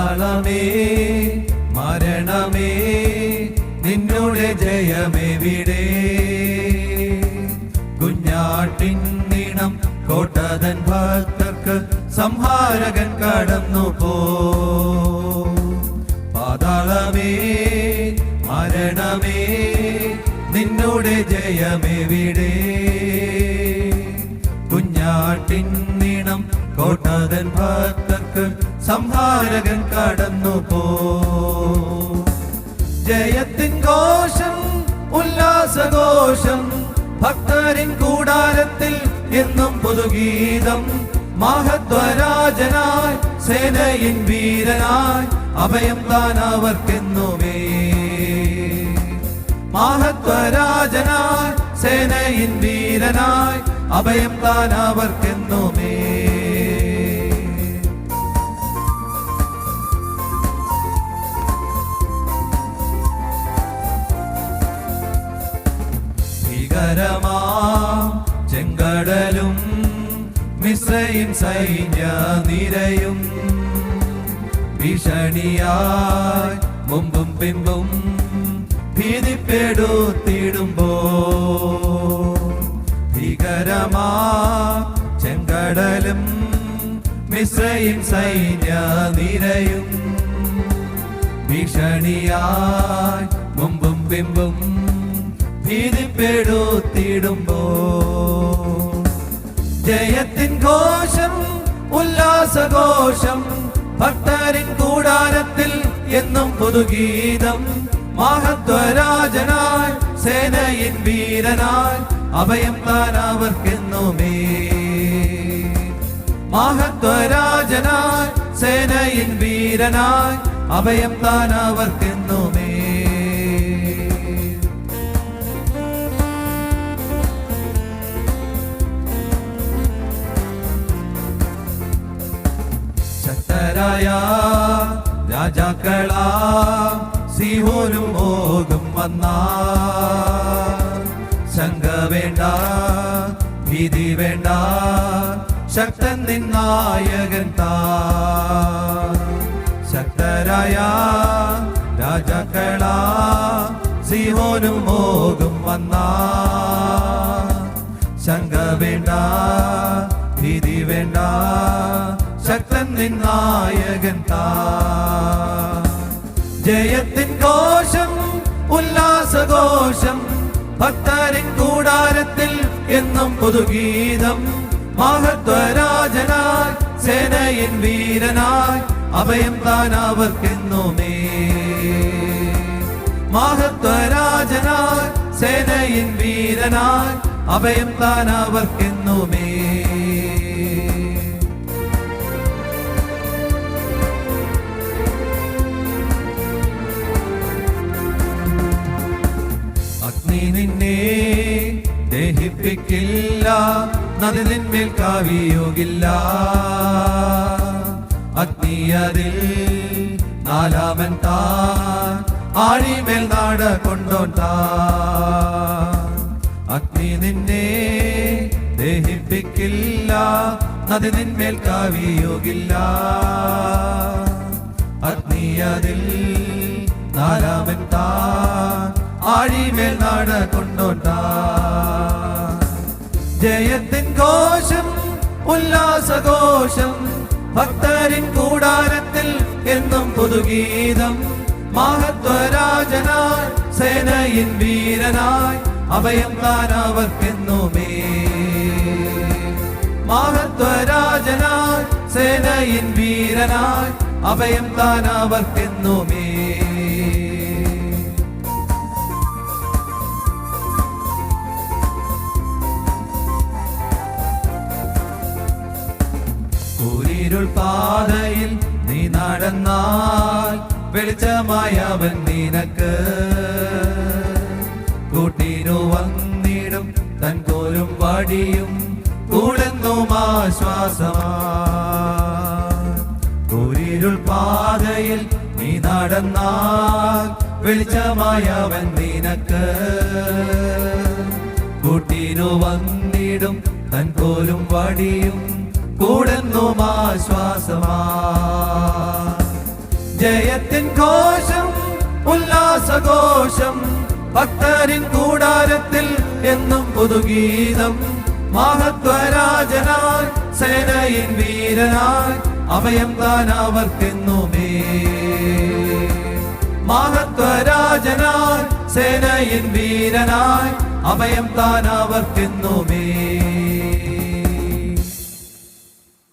പാതാളമേ മരണമേ നിന്നുടെ ജയമെവിടെ കുഞ്ഞാട്ടിൻ നിണം കോട്ടതൻ ഭക്തർക്ക് സംഹാരകൻ കടന്നു പോ. പാതാളമേ മരണമേ നിന്നുടെ ജയമെവിടെ കുഞ്ഞാട്ടിൻ നിണം കോട്ടതൻ ഭക്തർക്ക് സംഹാരകൻ കടന്നു പോ ജയത്തിൻ ഘോഷം ഉല്ലാസഘോഷം ഭക്തരിൻ കൂടാരത്തിൽ എന്നും പുതുഗീതം. മഹത്വരാജനായി സേനയിൻ വീരനായി അഭയം താൻ അവർക്കെന്നുമേ. മഹത്വരാജനായി സേനയിൻ വീരനായി അഭയം താൻ ഭീകരമാ ചെങ്കടലും മിശ്രയും സൈന്യ നിരയും. ഭീഷണിയായി മുമ്പും പിമ്പും ഭീതിപ്പെടുത്തിടുമ്പോ ഭീകരമാ ചെങ്കടലും മിശ്രയും സൈന്യ നിരയും. ഭീഷണിയായി മുമ്പും പിമ്പും ഭീതിപ്പെടുത്തിടുമ്പോ ജയത്തിൻ ഘോഷം ഉല്ലാസഘോഷം ഭക്തരിൻ കൂടാരത്തിൽ എന്നും പുതുഗീതം. മഹത്വരാജനായി സേനയിൻ വീരനായി അഭയം താൻ അവർക്കെന്നുമേ. മഹത്വരാജനായി സേനയിൻ വീരനായി അഭയം താൻ അവർക്കെന്നുമേ ശക്തരായ രാജാക്കളാ സിഹോനും മോകും വന്നാ ശങ്ക വേണ്ട ഭീതി വേണ്ട ശക്തൻ നിന്നായകൻ താ. ശക്തരായ രാജാക്കളാ സിഹോനും മോകും വന്നാ ശങ്ക വേണ്ട ശക്തൻ നിന്നായകൻ താ ജയത്തിൻ ഘോഷം ഉല്ലാസഘോഷം ഭക്തരിൻ കൂടാരത്തിൽ എന്നും പുതുഗീതം. മഹത്വരാജനായി സേനയിൻ വീരനായി അഭയം താൻ അവർക്കെന്നുമേ. മഹത്വരാജനായി സേനയിൻ വീരനായി അഭയം താൻ അവർക്കെന്നുമേ. ദഹിപ്പിക്കില്ല നദി നിന്മേൽ കാവിയോഗില്ല. അഗ്നി അതിൽ നാലാമൻ താൻ ആഴിമേൽ നാട കൊണ്ടോൻ താൻ. അഗ്നി നിന്നെ ദേഹിപ്പിക്കില്ല. നദി നിന്മേൽ കാവിയോഗില്ല. അഗ്നി അതിൽ നാലാമൻ താൻ ആഴിമേൽ നാട കൊണ്ടോട്ടാ ജയത്തിൻ ഘോഷം ഉല്ലാസഘോഷം ഭക്തരിൻ കൂടാരത്തിൽ എന്നും പുതുഗീതം. മഹത്വരാജനായി സേനയിൻ വീരനായി അഭയം താൻ അവർക്കെന്നുമേ. മഹത്വരാജനായി സേനയിൻ വീരനായി അഭയം താൻ അവർക്കെന്നുമേ കൂരിരുൾ പാതയിൽ നീ നടന്നാൽ വെളിച്ചമായ അവൻ നിനക്ക് കൂട്ടിനു വന്നിടും തൻ കോലും വടിയും കൂടെന്നും ആശ്വാസമാ നീ നടന്നാൽ വെളിച്ചമായ അവൻ നിനക്ക് കൂട്ടിനു വന്നിടും തൻ കോലും വടിയും കൂടെന്നും ആശ്വാസമാ ജയത്തിൻ ഘോഷം ഉല്ലാസഘോഷം ഭക്തരിൻ കൂടാരത്തിൽ എന്നും പുതുഗീതം. മഹത്വരാജനാൽ സേനയിൻ വീരനായി അഭയം താൻ അവർക്കെന്നുമേ മഹത്വരാജനായി സേനയിൻ വീരനായി അഭയം താൻ അവർക്കെന്നുമേ